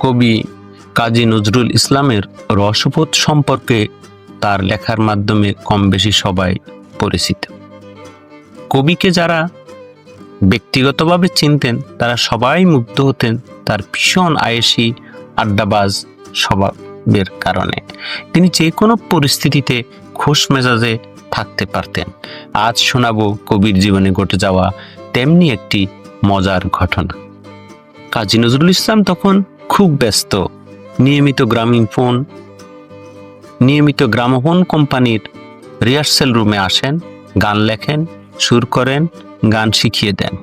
কবি কাজী নজরুল ইসলামের রসবোধ সম্পর্কে তার লেখার মাধ্যমে কম বেশি সবাই পরিচিত। কবিকে যারা ব্যক্তিগতভাবে চিনতেন, তারা সবাই মুগ্ধ হতেন তার ভীষণ আয়েসি আড্ডাবাজ স্বভাবের কারণে। তিনি যে কোনো পরিস্থিতিতে খোশ মেজাজে থাকতে পারতেন। আজ শোনাবো কবির জীবনে ঘটে যাওয়া তেমনি একটি মজার ঘটনা। কাজী নজরুল ইসলাম তখন খুব ব্যস্ত। নিয়মিত গ্রামীণ ফোন, নিয়মিত গ্রামোফোন কোম্পানির রিহার্সেল রুমে আসেন, গান লেখেন, সুর করেন, গান শিখিয়ে দেন।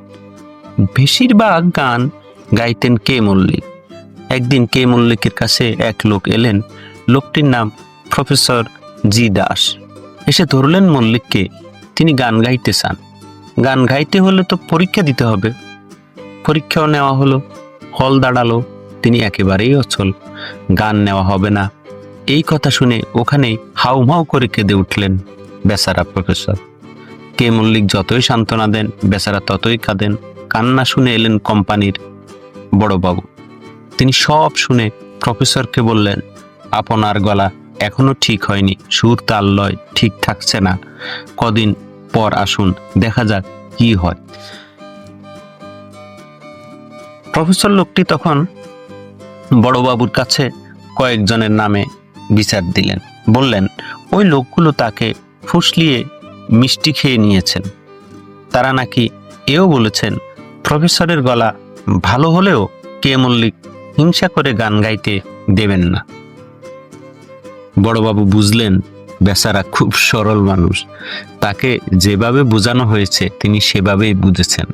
বেশিরভাগ গান গাইতেন কে মল্লিক। একদিন কে মল্লিকের কাছে এক লোক এলেন, লোকটির নাম প্রফেসর জি দাস। এসে ধরলেন মল্লিককে, তিনি গান গাইতে চান। গান গাইতে হলে তো পরীক্ষা দিতে হবে। পরীক্ষাও নেওয়া হলো, হল দাঁড়াল তিনি একেবারেই অচল। গান নেওয়া হবে না। এই কথা শুনে ওখানেই হাউমাউ করে কেঁদে উঠলেন বেচারা প্রফেসর। কে মল্লিক যতই সান্ত্বনা দেন, বেচারা ততই কাঁদেন। কান্না শুনে এলেন কোম্পানির বড়বাবু। তিনি সব শুনে প্রফেসরকে বললেন, আপনার গলা এখনও ঠিক হয়নি। সুর তাল লয় ঠিক থাকছে না। কদিন পর আসুন, দেখা যাক কি হয়। প্রফেসর লোকটি তখন বড়বাবুর কাছে কয়েকজনের নামে বিচার দিলেন। বললেন, ওই লোকগুলো তাকে ফুসলিয়ে মিষ্টি খেয়ে নিয়েছেন। তারা নাকি এও বলেছেন, প্রফেসরের গলা ভালো হলেও কে মল্লিক হিংসা করে গান গাইতে দেবেন না। বড়বাবু বুঝলেন, বেচারা খুব সরল মানুষ। তাকে যেভাবে বোঝানো হয়েছে, তিনি সেভাবেই বুঝেছেন।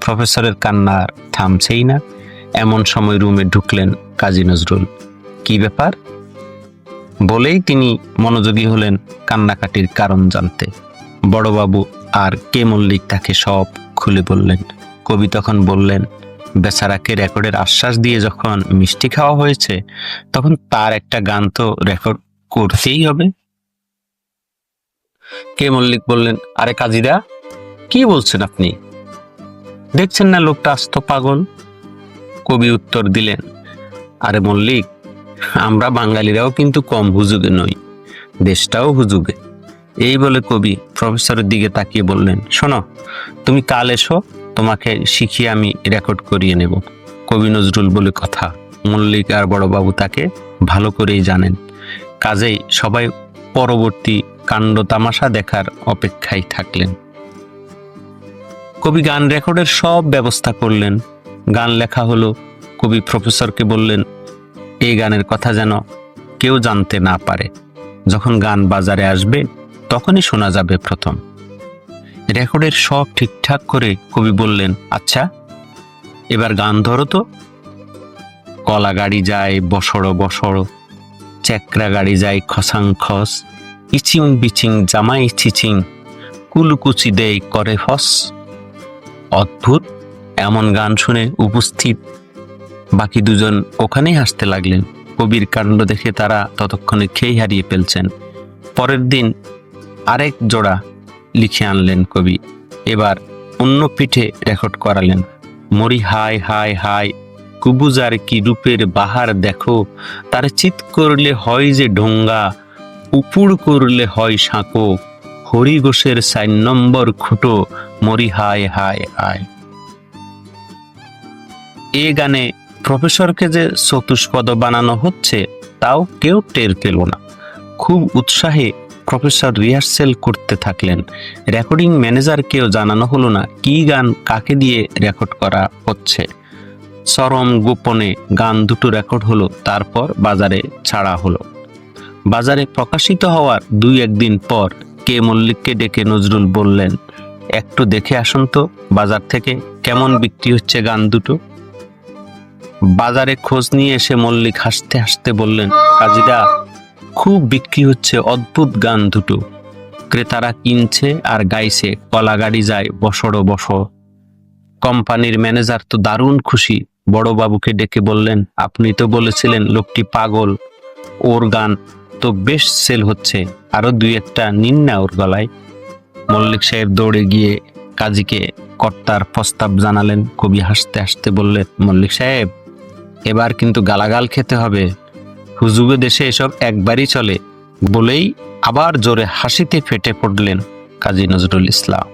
প্রফেসরের কান্না থামছেই না। এমন সময় রুমে ঢুকলেন কাজী নজরুল। কি ব্যাপার? বলেই তিনি মনোযোগী হলেন কান্নাকাটির কারণ জানতে। বড়বাবু আর কে মল্লিক তাকে সব খুলে বললেন। কবি তখন বললেন, বেচারাকে রেকর্ডের আশ্বাস দিয়ে যখন মিষ্টি খাওয়া হয়েছে, তখন তার একটা গান তো রেকর্ড করতেই হবে। কে মল্লিক বললেন, আরে কাজীরা, কি বলছেন আপনি? দেখছেন না লোকটা আস্ত পাগল? কবি উত্তর দিলেন, আরে মল্লিক, আমরা বাঙালিরাও কিন্তু কম হুজুগে নই, দেশটাও হুজুগে। এই বলে কবি প্রফেসরের দিকে তাকিয়ে বললেন, শোনো, তুমি কাল এসো, তোমাকে শিখিয়ে আমি রেকর্ড করিয়ে নেব। কবি নজরুল বলে, কথা। মল্লিক আর বড়বাবু তাকে ভালো করেই জানেন। কাজেই সবাই পরবর্তী কাণ্ড তামাশা দেখার অপেক্ষায় থাকলেন। কবি গান রেকর্ডের সব ব্যবস্থা করলেন। গান লেখা হলো। কবি প্রফেসরকে বললেন, এই গানের কথা যেন কেউ জানতে না পারে। যখন গান বাজারে আসবে, তখনই শোনা যাবে প্রথম। রেকর্ডের সব ঠিকঠাক করে কবি বললেন আচ্ছা এবার গান ধরো তো। কলা গাড়ি যায়, বসড় বসড়। চেকরা গাড়ি যায়, খসাং খস। ইচিং বিচিং, জামাই চিচিং কুলুকুচি দেয় করে ফস অদ্ভুত এমন গান শুনে উপস্থিত। বাকি দুজন ওখানেই হাসতে লাগলেন। কবির কাণ্ড দেখে তারা ততক্ষণে খেই হারিয়ে ফেলছেন। পরের দিন আরেক জোড়া লিখে আনলেন কবি। এবার অন্য পিঠে রেকর্ড করালেন। মরি হাই হাই হাই কুবুজার কি রূপের বাহার দেখো। তার চিত করলে হয় যে ঢোঙ্গা, উপুড় করলে হয় সাঁকো। হরি ঘোষের সাইন নম্বর খুঁটো মরি হায় হায় হায়। এ গানে প্রফেসরকে যে চতুষ্পদ বানানো হচ্ছে, তাও কেউ টের পেল না। খুব উৎসাহে প্রফেসর রিহার্সেল করতে থাকলেন। রেকর্ডিং ম্যানেজারকেও জানানো হলো না কি গান কাকে দিয়ে রেকর্ড করা হচ্ছে। চরম গোপনে গান দুটো রেকর্ড হলো, তারপর বাজারে ছাড়া হলো। বাজারে প্রকাশিত হওয়ার দুই একদিন পর কে মল্লিককে ডেকে নজরুল বললেন, একটু দেখে আসুন তো, বাজার থেকে কেমন বিক্রি হচ্ছে গান দুটো? বাজারে খোঁজ নিয়ে এসে মল্লিক হাসতে হাসতে বললেন, কাজীদা, খুব বিক্রি হচ্ছে অদ্ভুত গান দুটো। ক্রেতারা কিনছে আর গাইছে, কলা গাড়ি যায়, বসড় বস। কোম্পানির ম্যানেজার তো দারুণ খুশি। বড়বাবুকে ডেকে বললেন, আপনি তো বলেছিলেন লোকটি পাগল, ওর গান তো বেশ সেল হচ্ছে, আরও দুই একটা নিন না ওর গলায়। মল্লিক সাহেব দৌড়ে গিয়ে কাজীকে কর্তার প্রস্তাব জানালেন। কবি হাসতে হাসতে বললেন, মল্লিক সাহেব এবার কিন্তু গালাগাল খেতে হবে। হুজুগে দেশে এসব একবারই চলে, বলেই আবার জোরে হাসিতে ফেটে পড়লেন কাজী নজরুল ইসলাম।